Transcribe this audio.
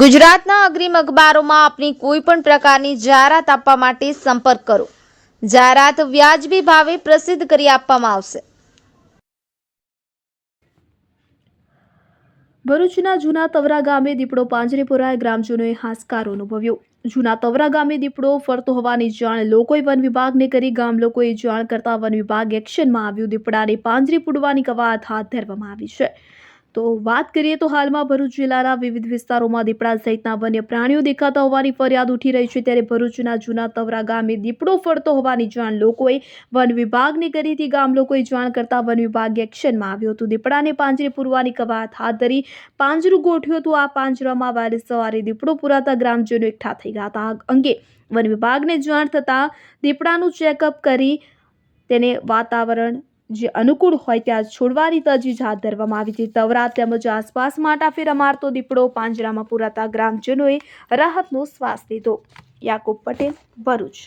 ગુજરાતના અગ્રીમ અખબારોમાં આપની કોઈ પણ પ્રકારની જાહેરાત આપવા માટે સંપર્ક કરો. જાહેરાત વ્યાજબી ભાવે પ્રસિદ્ધ કરી આપવામાં આવશે. ભરૂચના જૂના તવરા ગામે દીપડો પાંજરેપુરાએ ગ્રામજનોએ હાશકાર અનુભવ્યો. જૂના તવરા ગામે દીપડો ફરતો હોવાની જાણ લોકોએ વન વિભાગને કરી, ગામ લોકોએ જાણ કરતા વન વિભાગ એક્શનમાં આવ્યું. દીપડાને પાંજરે પુડવાની કવાયત હાથ ધરવામાં આવી છે. તો વાત કરીએ તો હાલમાં ભરૂચ જિલ્લાના વિવિધ વિસ્તારોમાં દીપડા સહિતના વન્ય પ્રાણીઓ દેખાતા હોવાની ફરિયાદ ઉઠી રહી છે. ત્યારે ભરૂચના જૂના તવરા ગામે દીપડો ફરતો હોવાની જાણ લોકોએ વન વિભાગને કરી હતી. ગામ લોકોએ જાણ કરતા વન વિભાગ એક્શનમાં આવ્યું હતું. દીપડાને પાંજરે પૂરવાની કવાયત હાથ ધરી પાંજરું ગોઠવ્યું હતું. આ પાંજરામાં વારે સવારે દીપડો પુરાતા ગ્રામજનો એકઠા થઈ ગયા હતા. અંગે વન વિભાગને જાણ થતાં દીપડાનું ચેકઅપ કરી તેને વાતાવરણ જે અનુકૂળ હોય ત્યાં છોડવાની તજવીજ હાથ ધરવામાં આવી હતી. તવરા તેમજ આસપાસમાં ટાફેરા મારતો દીપડો પાંજરામાં પુરાતા ગ્રામજનોએ રાહતનો શ્વાસ લીધો. યાકુબ પટેલ ભરૂચ.